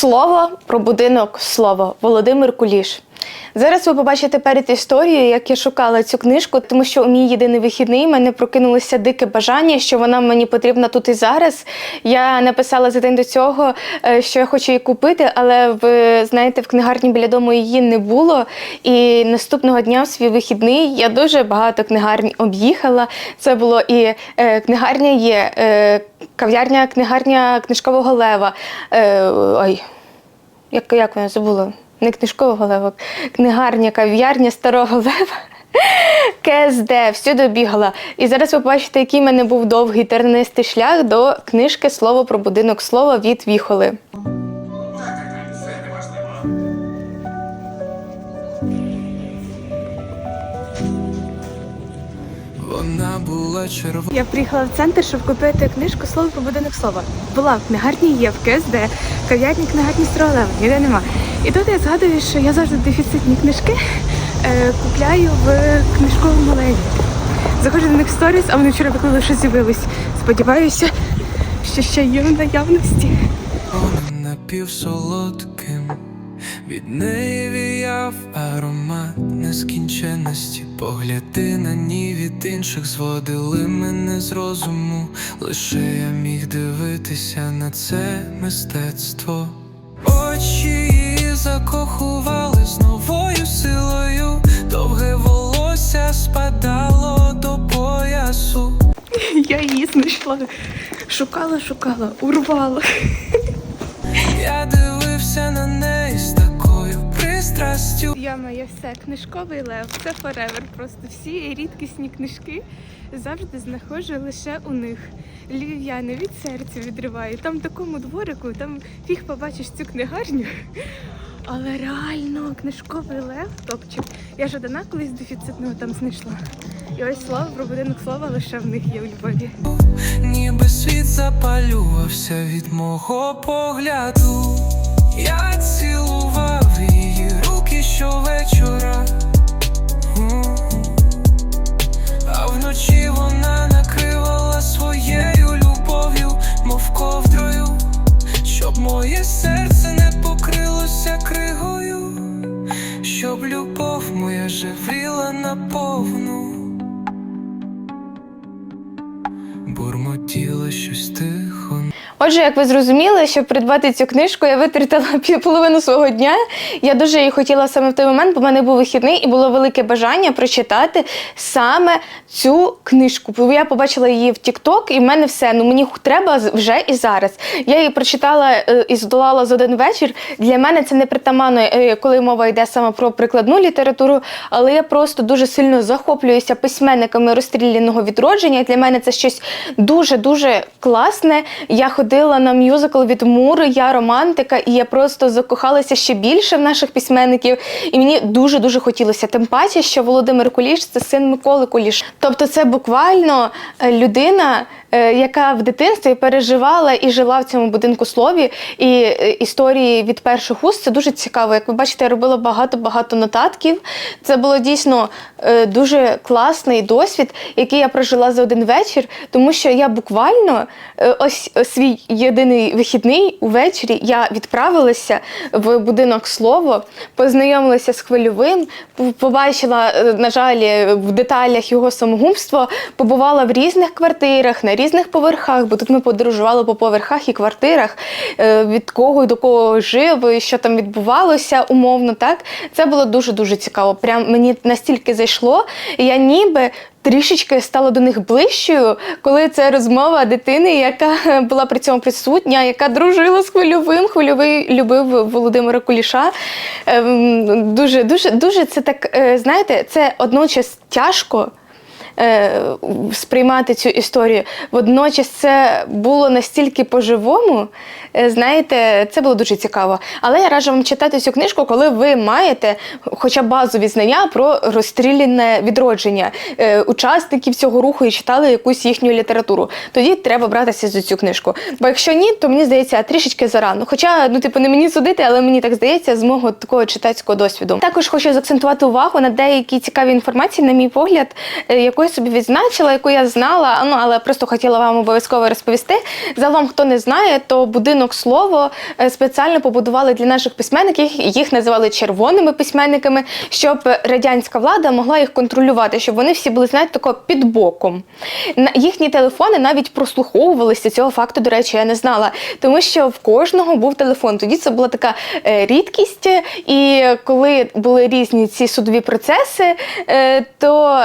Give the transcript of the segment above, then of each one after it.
Слово про будинок слово Володимир Куліш. Зараз ви побачите перед історією, як я шукала цю книжку, тому що у мій єдиний вихідний в мене прокинулося дике бажання, що вона мені потрібна тут і зараз. Я написала за день до цього, е, що я хочу її купити, але ви знаєте, в книгарні біля дому її не було. І наступного дня в свій вихідний я дуже багато книгарень об'їхала. Це було і е, книгарня є, е, кав'ярня, книгарня книжкового лева. Е, ой, як, як вона забула? Не книжкового лева, книгарня, кав'ярня старого лева. КСД, всюди бігала. І зараз ви побачите, який в мене був довгий тернистий шлях до книжки Слово про будинок слова від Віхоли. Була. Я приїхала в центр, щоб купити книжку Слово про будинок слова. Була в книгарні є, в КСД, кав'ярні книгарні старого ніде нема. І тут я згадую, що я завжди дефіцитні книжки е, купляю в книжковому леві. Заходжу до них в сторіс, а вони вчора виклали, що з'явились. Сподіваюся, що ще є в наявності. напівсолодким. Від неї віяв аромат нескінченності. Погляди на ні від інших зводили мене з розуму. Лише я міг дивитися на це мистецтво. Очі її закохували з новою силою. Довге волосся спадало до поясу. Я її знайшла. Шукала, шукала, урвала. Пристрастю. Я все, книжковий лев, це форевер. Просто всі рідкісні книжки завжди знаходжу лише у них. Львів'яни від серця відриваю. Там в такому дворику, там фіг побачиш цю книгарню. Але реально книжковий лев топчик. Я ж одна колись дефіцитного там знайшла. І ось слово про будинок слова лише в них є у Львові. Ніби світ запалювався від мого погляду. Я цілував щовечора. вечора, А вночі вона Отже, як ви зрозуміли, щоб придбати цю книжку, я витратила половину свого дня. Я дуже її хотіла саме в той момент, бо в мене був вихідний і було велике бажання прочитати саме цю книжку. Я побачила її в TikTok, і в мене все. Ну мені треба вже і зараз. Я її прочитала е, і здолала за один вечір. Для мене це не притаманно, е, коли мова йде саме про прикладну літературу, але я просто дуже сильно захоплююся письменниками розстріляного відродження. Для мене це щось дуже дуже класне. Я ходила на мюзикл від Мури, я романтика, і я просто закохалася ще більше в наших письменників. І мені дуже дуже хотілося. Тим паче, що Володимир Куліш це син Миколи Куліш. Тобто, це буквально е, людина. Е, Яка в дитинстві переживала і жила в цьому будинку слові, і е, історії від перших уст це дуже цікаво. Як ви бачите, я робила багато-багато нотатків. Це було дійсно е, дуже класний досвід, який я прожила за один вечір, тому що я буквально ось свій єдиний вихідний увечері я відправилася в будинок слово, познайомилася з хвильовим, побачила, на жаль, в деталях його самогубство, побувала в різних квартирах, на різних поверхах, бо тут ми подорожували по поверхах і квартирах, е, від кого і до кого жив, що там відбувалося умовно. Так це було дуже дуже цікаво. Прям мені настільки зайшло, і я ніби. Трішечки стала до них ближчою, коли це розмова дитини, яка була при цьому присутня, яка дружила з хвильовим. Хвильовий любив Володимира Куліша. Ем, Дуже, дуже, дуже це так, е, знаєте, це одночас тяжко сприймати цю історію. Водночас це було настільки по-живому. е, Знаєте, це було дуже цікаво. Але я раджу вам читати цю книжку, коли ви маєте хоча б базові знання про розстріляне відродження е, учасників цього руху і читали якусь їхню літературу. Тоді треба братися за цю книжку. Бо якщо ні, то мені здається трішечки зарано. Хоча, ну типу, не мені судити, але мені так здається з мого такого читацького досвіду. Також хочу заакцентувати увагу на деякі цікаві інформації, на мій погляд, е, яку яку я собі відзначила, яку я знала, ну але просто хотіла вам обов'язково розповісти. Загалом, хто не знає, то будинок слово е, спеціально побудували для наших письменників. Їх називали червоними письменниками, щоб радянська влада могла їх контролювати, щоб вони всі були, знаєте, тако під боком. Їхні телефони навіть прослуховувалися. Цього факту, до речі, я не знала, тому що в кожного був телефон. Тоді це була така е, рідкість. І коли були різні ці судові процеси, е, то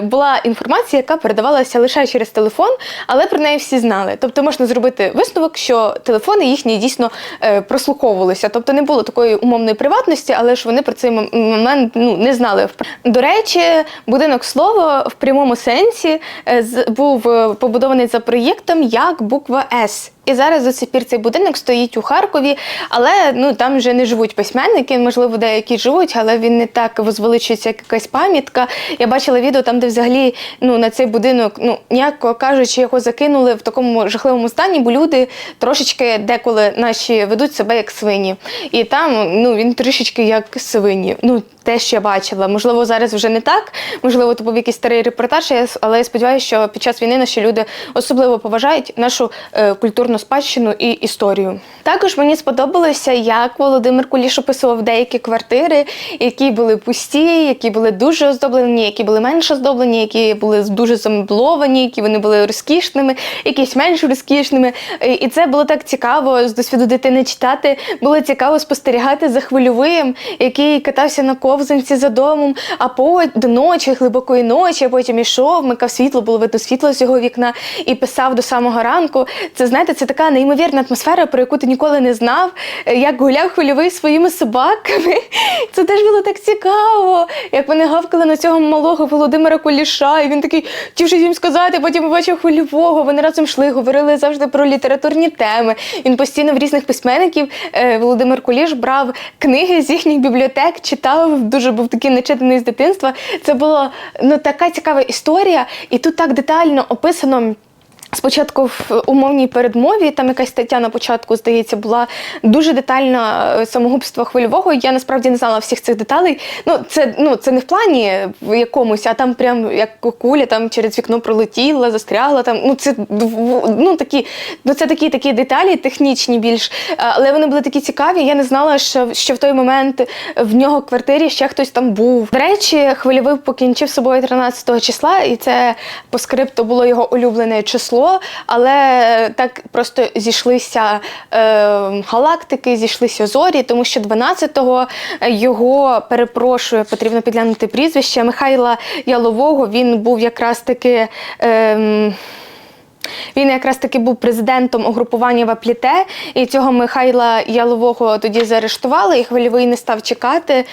була інформація, яка передавалася лише через телефон, але про неї всі знали. Тобто можна зробити висновок, що телефони їхні дійсно е, прослуховувалися. Тобто не було такої умовної приватності, але ж вони про цей момент ну, не знали. До речі, будинок слово в прямому сенсі е, з- був е, побудований за проєктом як буква С. І зараз до сих пір цей будинок стоїть у Харкові, але ну там вже не живуть письменники. Можливо, деякі живуть, але він не так возвеличується, як якась пам'ятка. Я бачила відео там, де взагалі ну на цей будинок, ну м'яко кажучи, його закинули в такому жахливому стані, бо люди трошечки деколи наші ведуть себе як свині. І там ну він трішечки як свині. Ну те, що я бачила. Можливо, зараз вже не так. Можливо, то був якийсь старий репортаж, але я сподіваюся, що під час війни наші люди особливо поважають нашу е, культурну спадщину і історію. Також мені сподобалося, як Володимир Куліш описував деякі квартири, які були пусті, які були дуже оздоблені, які були менш оздоблені, які були дуже замебловані, які вони були розкішними, якісь менш розкішними. І це було так цікаво з досвіду дитини читати. Було цікаво спостерігати за хвильовим, який катався на ковзанці за домом, а по до ночі, глибокої ночі, а потім ішов, вмикав світло, було видно світло з його вікна і писав до самого ранку. Це знаєте, це така неймовірна атмосфера, про яку ти ніколи не знав. Е, Як гуляв хвильовий своїми собаками. Це теж було так цікаво. Як вони гавкали на цього малого Володимира Куліша, і він такий, ті вже їм сказати, потім побачив хвильового. Вони разом йшли, говорили завжди про літературні теми. Він постійно в різних письменників е, Володимир Куліш брав книги з їхніх бібліотек, читав, дуже був такий нечитаний з дитинства. Це була ну така цікава історія, і тут так детально описано. Спочатку в умовній передмові, там якась стаття на початку, здається, була дуже детальна е, самогубство хвильового. Я насправді не знала всіх цих деталей. Ну, це, ну, це не в плані в якомусь, а там прям як куля там через вікно пролетіла, застрягла. Там, ну, це, ну, такі, ну, це такі, такі деталі технічні більш. Е, Але вони були такі цікаві. Я не знала, що, що в той момент в нього в квартирі ще хтось там був. До речі, хвильовий покінчив собою 13 числа, і це по скрипту було його улюблене число, але так просто зійшлися е, галактики, зійшлися зорі, тому що 12-го його перепрошую, потрібно підглянути прізвище Михайла Ялового. Він був якраз таки. Е, він якраз таки був президентом угрупування Вапліте, і цього Михайла Ялового тоді заарештували, і хвильовий не став чекати.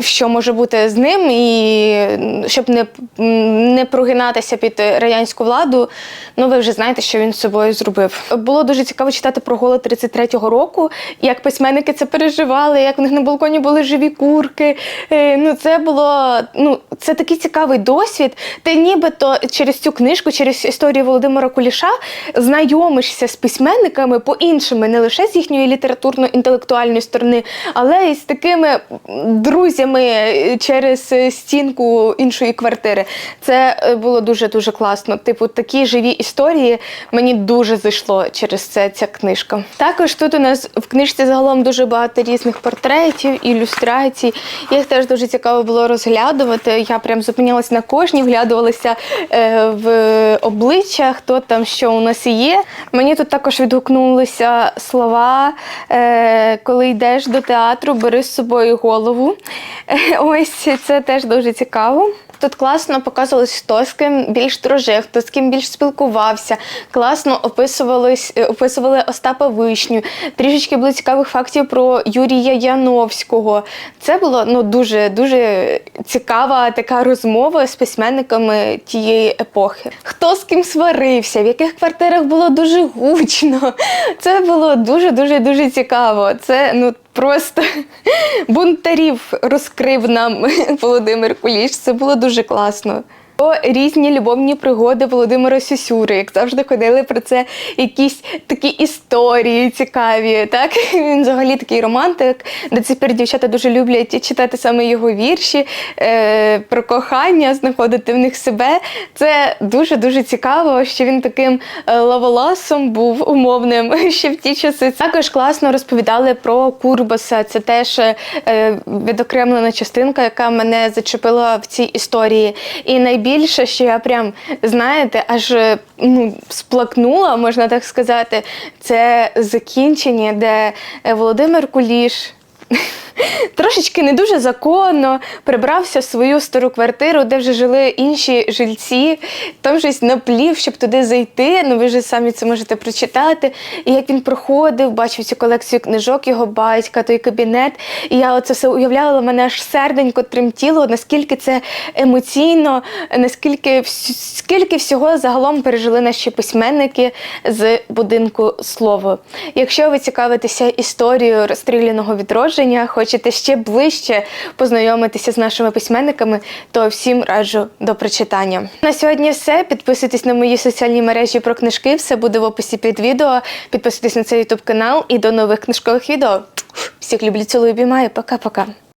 Що може бути з ним, і щоб не, не прогинатися під радянську владу, ну ви вже знаєте, що він з собою зробив. Було дуже цікаво читати про голод 33-го року, як письменники це переживали, як у них на балконі були живі курки. Е, Ну, це було ну, це такий цікавий досвід. Ти нібито через цю книжку, через історію Володимира Куліша знайомишся з письменниками по-іншими, не лише з їхньої літературно-інтелектуальної сторони, але й з такими друзями е, через е, стінку іншої квартири. Це е, було дуже дуже класно. Типу, такі живі історії мені дуже зайшло через це ця книжка. Також тут у нас в книжці загалом дуже багато різних портретів, ілюстрацій. Їх теж дуже цікаво було розглядувати. Я прям зупинялась на кожній, вглядувалася в обличчя, хто там що у нас є. Мені тут також відгукнулися слова, коли йдеш до театру, бери з собою голову. Ось це теж дуже цікаво. Тут класно показувалось, хто з ким більш дружив, хто з ким більш спілкувався. Класно описувались, е, описували Остапа Вишню. Трішечки було цікавих фактів про Юрія Яновського. Це було ну дуже дуже цікава така розмова з письменниками тієї епохи. Хто з ким сварився, в яких квартирах було дуже гучно. Це було дуже дуже дуже цікаво. Це ну просто бунтарів розкрив нам Володимир Куліш. Це було дуже класно. Про різні любовні пригоди Володимира Сюсюри, як завжди ходили про це якісь такі історії цікаві. Так він взагалі такий романтик. До пір дівчата дуже люблять читати саме його вірші е, про кохання, знаходити в них себе. Це дуже дуже цікаво, що він таким е, лаволасом був умовним ще в ті часи. Також класно розповідали про Курбаса. Це теж е, відокремлена частинка, яка мене зачепила в цій історії. І найбільше, що я прям знаєте, аж е, ну, сплакнула, можна так сказати, це закінчення, де е, Володимир Куліш. Трошечки не дуже законно прибрався в свою стару квартиру, де вже жили інші жильці. Там щось наплів, щоб туди зайти. Ну ви ж самі це можете прочитати. І як він проходив, бачив цю колекцію книжок його батька, той кабінет. І я оце все уявляла, мене аж серденько тремтіло, наскільки це емоційно, наскільки скільки всього загалом пережили наші письменники з будинку слово. Якщо ви цікавитеся історією розстріляного відродження, хочете ще ближче познайомитися з нашими письменниками, то всім раджу до прочитання. На сьогодні все. Підписуйтесь на мої соціальні мережі про книжки. Все буде в описі під відео. Підписуйтесь на цей ютуб канал і до нових книжкових відео. Всіх люблю, цілую, обіймаю. Пока-пока.